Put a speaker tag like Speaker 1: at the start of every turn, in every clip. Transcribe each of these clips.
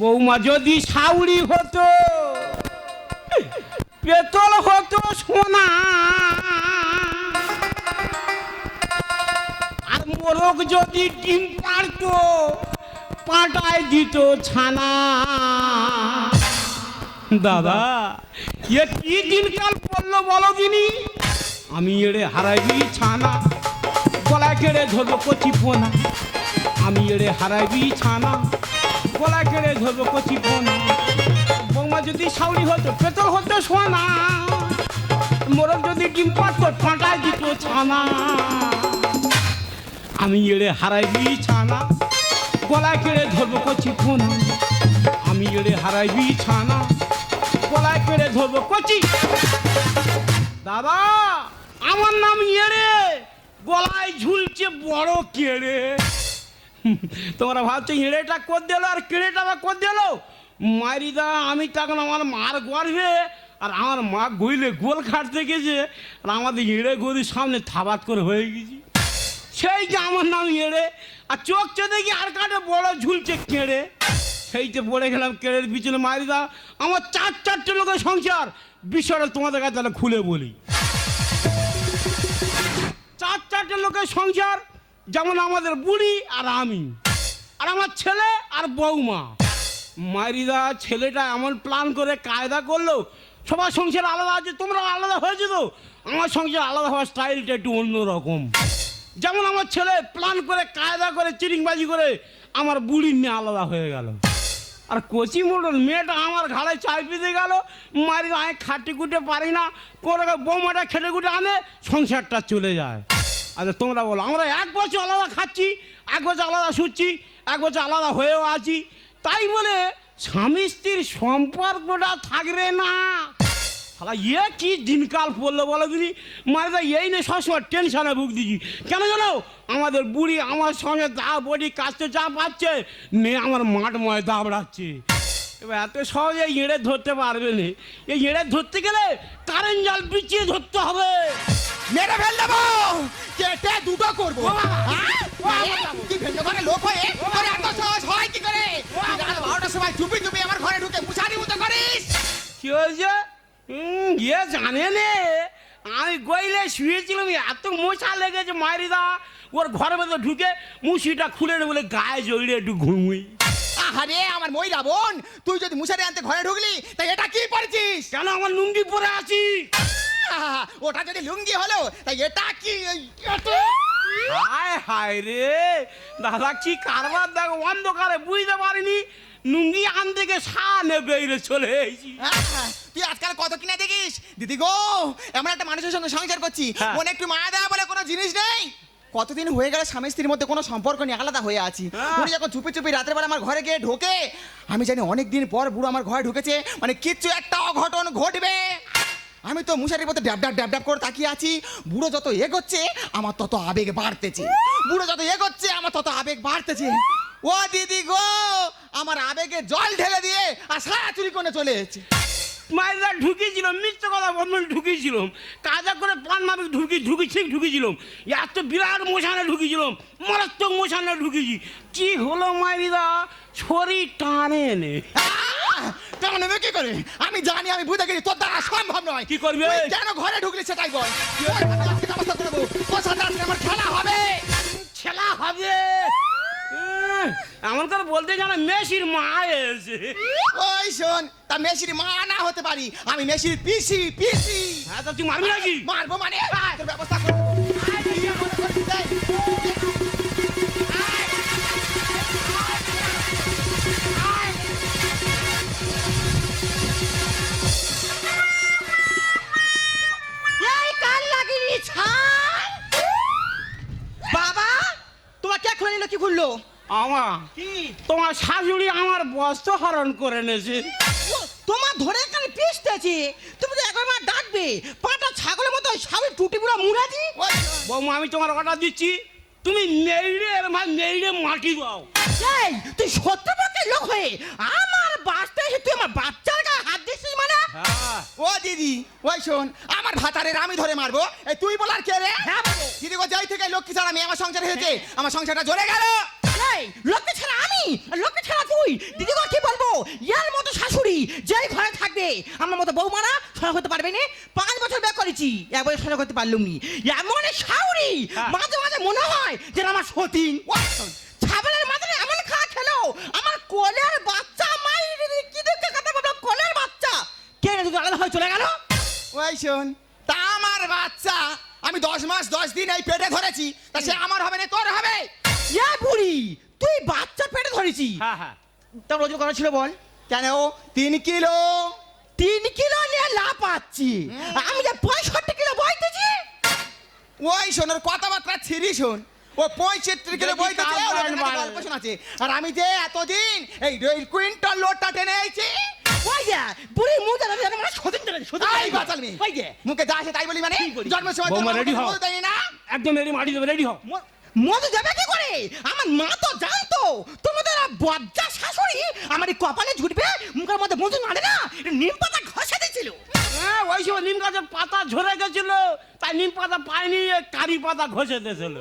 Speaker 1: বৌমা যদি সাউরি হতো, পেতল হতো সোনা। আর মোরগ যদি ডিম পারতো পাটায় দিত ছানা। দাদা, এ কি দিনকাল পড়ল বলো দিনি? আমি এড়ে হারাইবি ছানা, গলায় কেড়ে ধরবো কচি ফোনা। আমি এড়ে হারাইবি ছানা গলায় কেড়ে ধরবো কচি ফোনা বৌমা যদি সাউরি হতো পেতল হতো সোনা মোরগ যদি ডিম পারতো পাটায় দিত ছানা। আমি এড়ে হারাইবি ছানা। গলায় কেড়ে ধরবো কচি ফোনা আমি এড়ে হারাইবি ছানা। গলায় কেড়ে ধরবো কচি। দাদা, আমার নাম এড়ে গলায় ঝুলছে বড় কেড়ে। তোমরা ভাবছ এড়েটা কর দিল আর কেড়েটা বা কর দিল? মারিদা আমি তখন আমার মার গর্ভে আর আমার মা গইলে গোল খাটতে গেছে আর আমাদের এড়ে গদির সামনে থাবাত করে হয়ে গেছি। সেই যে আমার নাম এড়ে আর চোখ চেয়ে দেখি আর কাটে বড় ঝুলছে কেড়ে। সেইতে পড়ে গেলাম কেড়ের পিছনে মারি দাও আমার চার চারটে লোকের সংসার। বিষয়টা তোমাদের কাছে তাহলে খুলে বলি। চার চারটে লোকের সংসার যেমন আমাদের বুড়ি আর আমি। আর আমার ছেলে আর বৌমা মারিদা ছেলেটা এমন প্ল্যান করে কায়দা করল, সবার সংসার আলাদা আছে তোমরা আলাদা হয়েছে তো আমার সংসার আলাদা হওয়ার স্টাইলটা একটু অন্যরকম। যেমন আমার ছেলে প্ল্যান করে কায়দা করে চিরিংবাজি করে, আমার বুড়ি নিয়ে আলাদা হয়ে গেল। আর কচি মোটর মেয়েটা আমার ঘাড়ে চাই পেতে গেল মারি আমি খাটি কুটে পারি না করে বৌমাটা খেটে কুটে আনে, সংসারটা চলে যায়। আচ্ছা তোমরা বলো, আমরা এক বছর আলাদা খাচ্ছি, এক বছর আলাদা শুচ্ছি, এক বছর আলাদা হয়েও আছি। তাই বলে স্বামী স্ত্রীর সম্পর্কটা থাকবে না। শালা ইয়ে কি দিনকাল পড়ল বলো দিদি? মানে এই নিয়ে সবসময় টেনশনে ভুগ দিছি কেন জানো? আমাদের বুড়ি আমার সঙ্গে দা বডি কাজতে চা পাচ্ছে নে আমার মাঠ ময় দাবড়াচ্ছে এবার এত সহজে এঁড়ে ধরতে পারবে না। এই এঁড়ে ধরতে গেলে কারেন্ট জাল বিছিয়ে ধরতে হবে।
Speaker 2: মেরে ফেল দেবো। কেটে দুটো করব। হ্যাঁ? কি ফেলতে পারে লোক হয়ে? তোর এত সহজ হয় কি করে? তুই রাত বারোটার সময় চুপি চুপি আমার ঘরে ঢুকে মুসারি মতো করিস।
Speaker 1: কি হয়েছে? ইয়ে জানে নে। আমি গইলে শুয়েছিলাম এত মশা লেগেছে মারিদা ওর ঘরের মধ্যে ঢুকে মুসিটা খুলে নে বলে গায়ে জড়িয়ে একটু ঘুমুই।
Speaker 2: আহারে আমার মহিলা বোন তুই যদি মুসারি আনতে ঘরে ঢুকলি তাই এটা কি পড়েছিস?
Speaker 1: কেন আমার লুঙ্গি পরে আছি
Speaker 2: আহা, ওটা যদি লুঙ্গি হলো তাই এটা কি?
Speaker 1: হায় হায় রে। দাদা কি কারবার? দেখো অন্ধকারে বুঝতে পারিনি। লুঙ্গি আন থেকে সানে বেরিয়ে চলে এসেছি।
Speaker 2: তুই আজকাল কত কিনা দেখিস? দিদি গো এমন একটা মানুষের সঙ্গে সংসার করছি।
Speaker 1: হ্যাঁ।
Speaker 2: মনে একটু মায়া দেওয়া বলে কোনো জিনিস নেই? কতদিন হয়ে গেল স্বামী স্ত্রীর মধ্যে কোনো সম্পর্ক নিয়ে আলাদা হয়ে আছি।
Speaker 1: হ্যাঁ।
Speaker 2: উনি যখন চুপি চুপি রাতের বেলা আমার ঘরে গিয়ে ঢোকে আমি জানি অনেক দিন পর বুড়ো আমার ঘরে ঢুকেছে মানে কিচ্ছু একটা অঘটন ঘটবে। আমি তো মুশারির মতো ড্যাব ড্যাব ড্যাব ড্যাব করে তাকিয়ে আছি। বুড়ো যত এগোচ্ছে আমার তত আবেগ বাড়তেছে। বুড়ো যত এগোচ্ছে আমার তত আবেগ বাড়তেছে। ও দিদি গো আমার আবেগে জল ঢেলে দিয়ে আর সারা চুরি করে চলে এসেছে।
Speaker 1: মায়েরা ঢুকিয়েছিলাম মিথ্যে কথা বন্ধন ঢুকিয়েছিলাম। কাজা করে পান মাফিক ঢুকি ঢুকি ঠিক ঢুকিয়েছিলাম। এত বিরাট মশানে ঢুকিয়েছিলাম মারাত্মক মশানে ঢুকিয়েছি। কি হলো মায়েরিদা শরীর টানে নে
Speaker 2: কেন নেবে কি করে? আমি জানি আমি বুঝে গেছি তোর দ্বারা সম্ভব নয়।
Speaker 1: কি করবি?
Speaker 2: কেন ঘরে ঢুকলি সেটাই বল। ওই, আমি আজকে ব্যবস্থা করে দেবো। তোর সাথে আজকে আমার খেলা হবে।
Speaker 1: ছেলা হবে? উম, এমন করে বলতে জানো মেসির মা এসে
Speaker 2: ওই শোন তা মেসির মা না হতে পারি। আমি মেসির পিসি পিসি।
Speaker 1: হ্যাঁ তা তুই মারবি নাকি?
Speaker 2: মারবো মানে? তোর ব্যবস্থা করে
Speaker 1: আমা
Speaker 3: কি?
Speaker 1: তোমার শাশুড়ি আমার বস্ত্র হরণ করে নেছে
Speaker 3: তোমার ধরে কানে পিসতেছে তুমি তো একবার ডাকবে। পাটা ছাগলের মতো সবই টুটি পুরো
Speaker 2: শোন,
Speaker 1: বৌমা আমি তোমার অর্ডার দিচ্ছি তুমি নেইড়ে এর মা নেইড়ে মাটি দাও।
Speaker 3: এই তুই সত্যি পক্ষে লোক হয়ে আমার বাঁচতে এসে তুই আমার বাচ্চার গায়ে হাত দিছিস মানে?
Speaker 1: হ্যাঁ।
Speaker 2: ও দিদি ওই শোন আমার ভাতারের আমি ধরে মারবো। এই তুই বলার কে রে?
Speaker 3: হ্যাঁ
Speaker 2: দিদি গো যাই থেকে লক্ষ্মী ছাড়া আমি আমার সংসার হয়েছে। আমার সংসারটা জ্বলে গেল।
Speaker 3: এই লোককে ছাড়া আমি লোককে ছাড়া তুই। দিদি কি বলব? ইয়ার মতো শাশুড়ি যেই ঘরে থাকবে আমার মতো বৌমারা সরব হতে পারবে না। পাঁচ বছর বিয়ে করেছি একবার সরব করতে পারলুম নি। এমন শাশুড়ি
Speaker 1: হ্যাঁ।
Speaker 3: মাঝে মাঝে মনে হয় যেন আমার সতীন। ছাগলের মাথায় এমন খা খেলো আমার কোলের বাচ্চা মায়ের কি দেখতে কথা বলব? কোলের বাচ্চা। কে দুটো আলাদা হয়ে চলে গেল?
Speaker 2: ওই শোন তা আমার বাচ্চা আমি দশ মাস দশ দিন এই পেটে ধরেছি তা সে আমার হবে না তোর হবে
Speaker 3: তুই বাচ্চা পেটে ধরেছি।
Speaker 1: হ্যাঁ হ্যাঁ।
Speaker 3: তোর ওজন কত ছিল বল।
Speaker 2: কেন? ও তিন কিলো।
Speaker 3: তিন কিলো নিয়ে লাভ পাচ্ছি আমি যে পঁয়ষট্টি কিলো বইতেছি?
Speaker 2: ওই শোন ওর কথাবার্তা ছিরি শোন। ও পঁয়ষট্টি কিলো
Speaker 1: কার
Speaker 2: গল্প শোনাচ্ছে। আর আমি যে এতদিন এই কুইন্টাল লোডটা টেনে আইছি
Speaker 3: ওই যে বুড়ি মুখ জানা জানা মানে সদিন চলে সদিন
Speaker 2: এই বাচাল মেয়ে
Speaker 3: ওই যে।
Speaker 2: মুখে যা আসে তাই বলি মানে? জন্মের সময়
Speaker 1: হও।
Speaker 2: না?
Speaker 1: একদম রেডি মাটি দেবে রেডি হও।
Speaker 3: মধু যাবে কি করে? আমার মা তো জানতো। তোমাদের বজ্জা শাশুড়ি আমার এই কপালে ঝুটবে মুখের মধ্যে মধু নাড়ে না? নিম পাতা ঘষে দিয়েছিল।
Speaker 1: হ্যাঁ ওই সময় নিম গাছের পাতা ঝরে গেছিল তাই নিম পাতা পায়নি কারি পাতা ঘষে দিয়েছিল।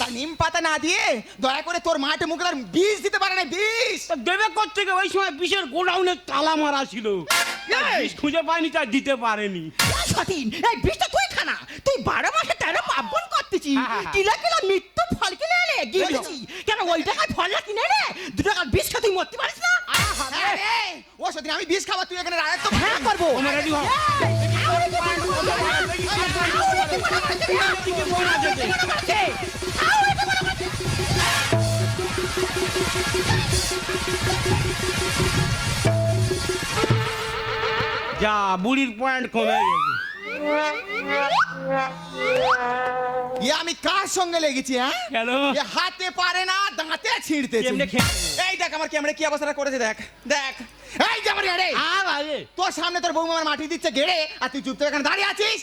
Speaker 2: তা নিম পাতা না দিয়ে দয়া করে তোর মাঠে মুখে আর বিষ দিতে পারে না বিষ।
Speaker 1: দেবে কোথেকে ওই সময় বিষের গোডাউনে তালা মারা ছিল। বিষ খুঁজে পায়নি তাই দিতে পারেনি।
Speaker 3: সতীন এই বিষটা তুই খানা তুই বারো মাসে তেরো পার্বণ করতেছি
Speaker 1: হ্যাঁ, হ্যাঁ।
Speaker 3: কিলা কিলা ফল কিনে এনে গিয়েছি কেন ওই টাকায় ফলটা কিনে এনে দু টাকার বিষ খেয়ে তুই মরতে পারিস না?
Speaker 2: হ্যাঁ। ও সত্যি আমি বিষ খাবার তুই এখানে রাখতো
Speaker 3: হ্যাঁ করব।
Speaker 1: রেডি হও যা বুড়ির পয়েন্ট কমে গেছে।
Speaker 2: এ আমি কার সঙ্গে লেগেছি হ্যাঁ?
Speaker 1: কেন?
Speaker 2: এ হাতে পারে না দাঁতে ছিঁড়তে
Speaker 1: এমনি খেয়ে
Speaker 2: এই দেখ আমার ক্যামেরা কি অবস্থা করেছে দেখ দেখ। এই যে আমার
Speaker 1: আগে
Speaker 2: তোর সামনে তোর বৌমা আমার মাটি দিচ্ছে গেড়ে আর তুই চুপ করে এখানে দাঁড়িয়ে আছিস?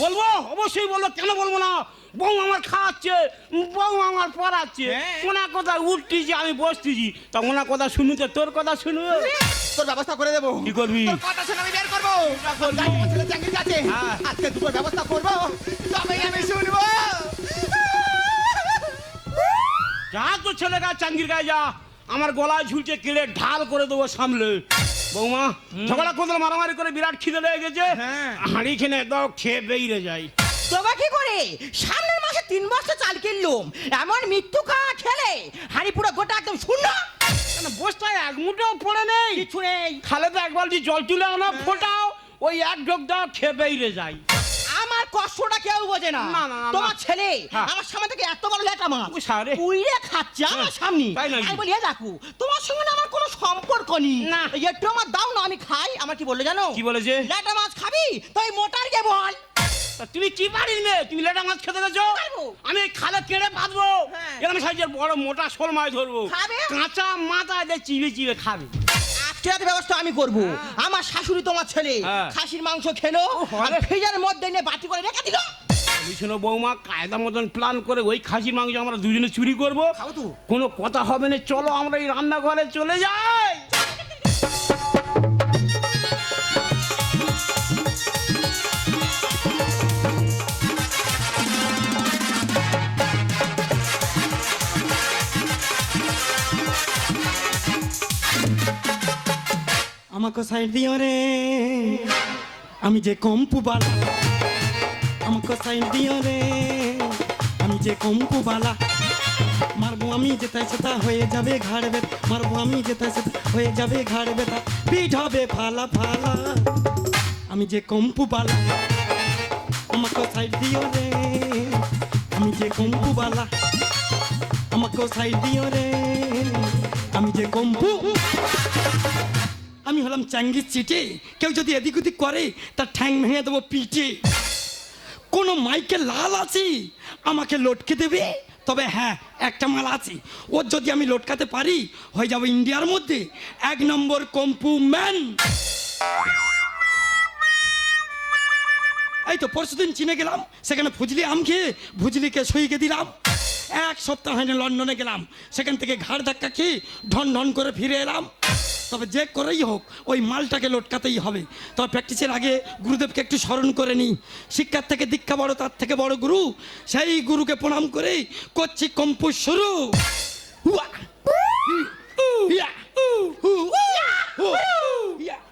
Speaker 1: বলব? অবশ্যই বলব। কেন বলব না? বউ আমার খাওয়াচ্ছে বউ আমার পড়াচ্ছে।
Speaker 2: হ্যাঁ।
Speaker 1: ওনার কথা উঠতেছি আমি বসতেছি। তা ওনার কথা শুনুতে তোর কথা শুনব?
Speaker 2: তোর ব্যবস্থা করে দেবো।
Speaker 1: কি করবি?
Speaker 2: কথা শুনে আমি বের করব।
Speaker 1: হ্যাঁ।
Speaker 2: আজকে দুটো ব্যবস্থা করব। তবেই আমি শুনব।
Speaker 1: যা তো ছেলে গা চাঙ্গির গায়ে যা আমার গলায় ঝুলছে কেড়ে ঢাল করে দেবো সামলে। বৌমা ঝগড়া কোদল মারামারি করে বিরাট খিদে লেগে গেছে।
Speaker 2: হ্যাঁ।
Speaker 1: হাঁড়ি খেলে দাও খেয়ে বেরিয়ে যাই।
Speaker 3: তোবা কি করে? সামনের মাসে তিন বছর চাল কিনলুম। এমন মৃত্যু কা খেলে। হাঁড়ি পুরো গোটা একদম শূন্য।
Speaker 1: বস্তায় এক মুঠেও পড়ে নেই।
Speaker 3: কিছু নেই।
Speaker 1: খালে তো এক বালতি জল তুলে আনো ফোটাও। ওই এক ঢোক দাও খেয়ে বেরিয়ে যাই।
Speaker 3: কষ্টটা কেউ বোঝে না
Speaker 1: না, না, না, না।
Speaker 3: তোমার ছেলে
Speaker 1: হ্যাঁ।
Speaker 3: আমার সামনে থেকে এত বড় লেটা মাছ
Speaker 1: ও সারে।
Speaker 3: উইরে খাচ্ছে আমার
Speaker 1: হ্যাঁ,
Speaker 3: সামনে
Speaker 1: তাই নাকি?
Speaker 3: আমি বলি "এ দেখো তোমার সঙ্গে না আমার কোনো সম্পর্ক নেই
Speaker 1: না।
Speaker 3: একটু আমার দাও না আমি খাই আমার কি বলল জানো
Speaker 1: কি বলেছে
Speaker 3: লেটা মাছ খাবি তাই মোটার কে বল
Speaker 1: তা তুমি কি পারিস মেয়ে তুমি লেটা মাছ খেতে গেছো
Speaker 3: পারব।
Speaker 1: আমি এই খালে কেড়ে বাঁধবো
Speaker 3: হ্যাঁ।
Speaker 1: এরকম সাইজের বড় মোটা শোল মাছ ধরবো
Speaker 3: খাবে?
Speaker 1: কাঁচা মাথা দিয়ে চিবে চিবে খাবে
Speaker 3: আজকে ব্যবস্থা আমি করব আমার শাশুড়ি তোমার ছেলে
Speaker 1: হ্যাঁ।
Speaker 3: খাসির মাংস খেলো আর। ফ্রিজের মধ্যে নিয়ে বাটি করে রেখে দিল
Speaker 1: বিছানো শোনো বৌমা কায়দা মতন প্ল্যান করে ওই খাসির মাংস আমরা দুজনে চুরি করব। কোনো কথা হবে না চলো আমরা এই রান্নাঘরে চলে যাই
Speaker 4: আমাকে সাইড দিও রে। আমি যে কম্পু বালা, আমাকে সাইড দিও রে। আমি যে কম্পু বালা, মারবো আমি যেতাই সেটা হয়ে যাবে ঘাড় বেতা মারবো আমি যেতাই সেটা হয়ে যাবে ঘাড় বেতা পিঠ হবে ফালা ফালা, আমি যে কম্পু বালা, আমাকে সাইড দিও রে। আমি যে কম্পু বালা, আমাকে সাইড দিও রে। আমি যে কম্পু আমি হলাম চাঙ্গির চিটে কেউ যদি এদিক ওদিক করে, তার ঠ্যাং ভেঙে দেবো পিঠে। কোনো মাইকে লাল আছি, আমাকে লটকে দেবে? তবে হ্যাঁ একটা মাল আছে। ওর যদি আমি লটকাতে পারি, হয়ে যাব ইন্ডিয়ার মধ্যে। এক নম্বর কম্পু ম্যান। এই তো পরশুদিন চিনে গেলাম, সেখানে ফুজলি আম খেয়ে, ভুজলিকে সইকে দিলাম। এক সপ্তাহ হয়নি লন্ডনে গেলাম, সেখান থেকে ঘাড় ধাক্কা খেয়ে ঢন ঢন করে ফিরে এলাম। তবে যে করেই হোক ওই মালটাকে লটকাতেই হবে তবে প্র্যাকটিসের আগে গুরুদেবকে একটু স্মরণ করে নিই শিক্ষার থেকে দীক্ষা বড় তার থেকে বড় গুরু সেই গুরুকে প্রণাম করেই করছি কম্পু শুরু হুয়া ইয়া ইয়া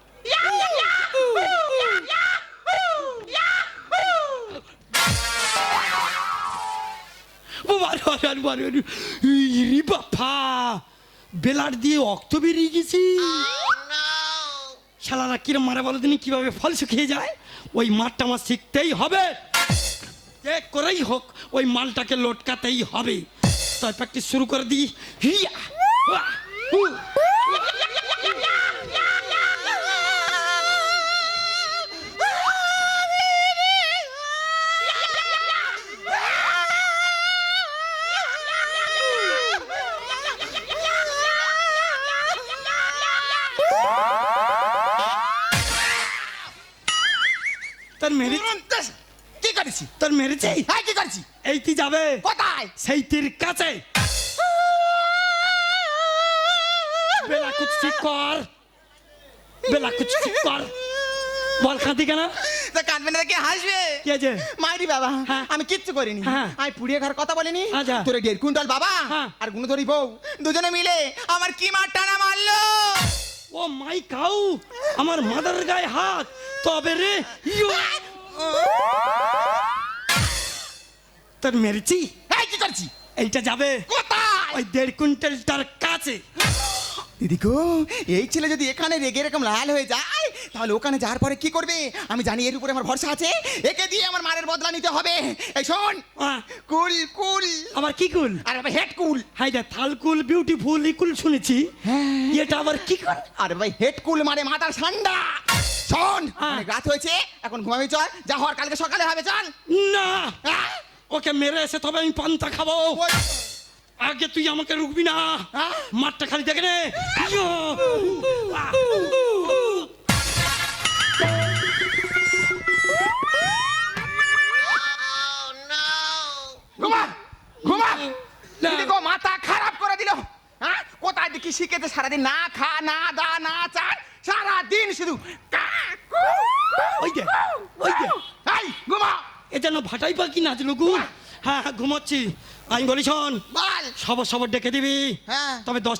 Speaker 4: বাবা বেলার দিয়ে অক্ত বেরিয়ে গেছি। শালারা কিরম মারা বলো দিন কীভাবে ফল শুকিয়ে যায়? ওই মাঠটা আমার শিখতেই হবে। যে করেই হোক ওই মালটাকে লটকাতেই হবে। তাই প্র্যাকটিস শুরু করে দিই। হিয়া! তোর মেরেছি।
Speaker 2: হ্যাঁ কি করেছি
Speaker 4: এই তুই যাবে?
Speaker 2: কোথায়?
Speaker 4: সেই তীর কাছে। বেলা কুচ ঠিক কর। বেলা কুচ ঠিক কর। বল খাতি কেন?
Speaker 2: তা কাঁদবে না কি হাসবে?
Speaker 4: কি
Speaker 2: মাইরি বাবা
Speaker 4: হ্যাঁ।
Speaker 2: আমি কিচ্ছু করিনি।
Speaker 4: হ্যাঁ।
Speaker 2: আমি পুড়িয়ে ঘর কথা বলিনি।
Speaker 4: আচ্ছা।
Speaker 2: তোর দেড় কুইন্টাল বাবা
Speaker 4: হ্যাঁ।
Speaker 2: আর গুণধরি বউ। দুজনে মিলে আমার কি মার টানা মারলো।
Speaker 4: ও মাই কাউ আমার মাদার গায়ে হাত। তবে রে ইয়ো। তোর মেরেছি।
Speaker 2: এই কি করছি?
Speaker 4: এইটা যাবে।
Speaker 2: কোথায়?
Speaker 4: ওই দেড় কুইন্টালটার কাছে।
Speaker 2: দিদি গো এই ছেলে যদি এখানে রেগে এরকম লাল হয়ে যায় তাহলে ওখানে যাওয়ার পরে কি করবে? আমি জানি এর উপরে আমার ভরসা আছে। একে দিয়ে আমার মারের বদলা নিতে হবে। এই শোন
Speaker 4: আহ,
Speaker 2: কুল কুল।
Speaker 4: আবার কি কুল?
Speaker 2: আর ভাই হেড কুল।
Speaker 4: হাই দা থালকুল বিউটিফুল ইকুল শুনেছি। এটা আবার কি কর
Speaker 2: আর ভাই হেড কুল মানে মাথার ঠান্ডা শোন
Speaker 4: হ্যাঁ।
Speaker 2: অনেক রাত হয়েছে এখন ঘুমাবি চল। যা হওয়ার কালকে সকালে হবে চল।
Speaker 4: না! ওকে মেরে এসে তবে আমি পান্তা খাব। আগে তুই আমাকে রুকবি না।
Speaker 2: হ্যাঁ?
Speaker 4: মাঠটা খালি দেখে নে।
Speaker 2: মাথা খারাপ করে দিল। হ্যাঁ? কোথায় দেখি শিখেছে সারাদিন না খা না দা না চান সারাদিন শুধু কা, কু, কু,
Speaker 4: ওই দে, ওই দে।
Speaker 2: এই ঘুমা
Speaker 4: এ যেন পাখি গু হ্যাঁ হ্যাঁ ঘুমোচ্ছি। আমি বলি শোন সবর সবর ডেকে দিবি।
Speaker 2: হ্যাঁ।
Speaker 4: তবে দশটা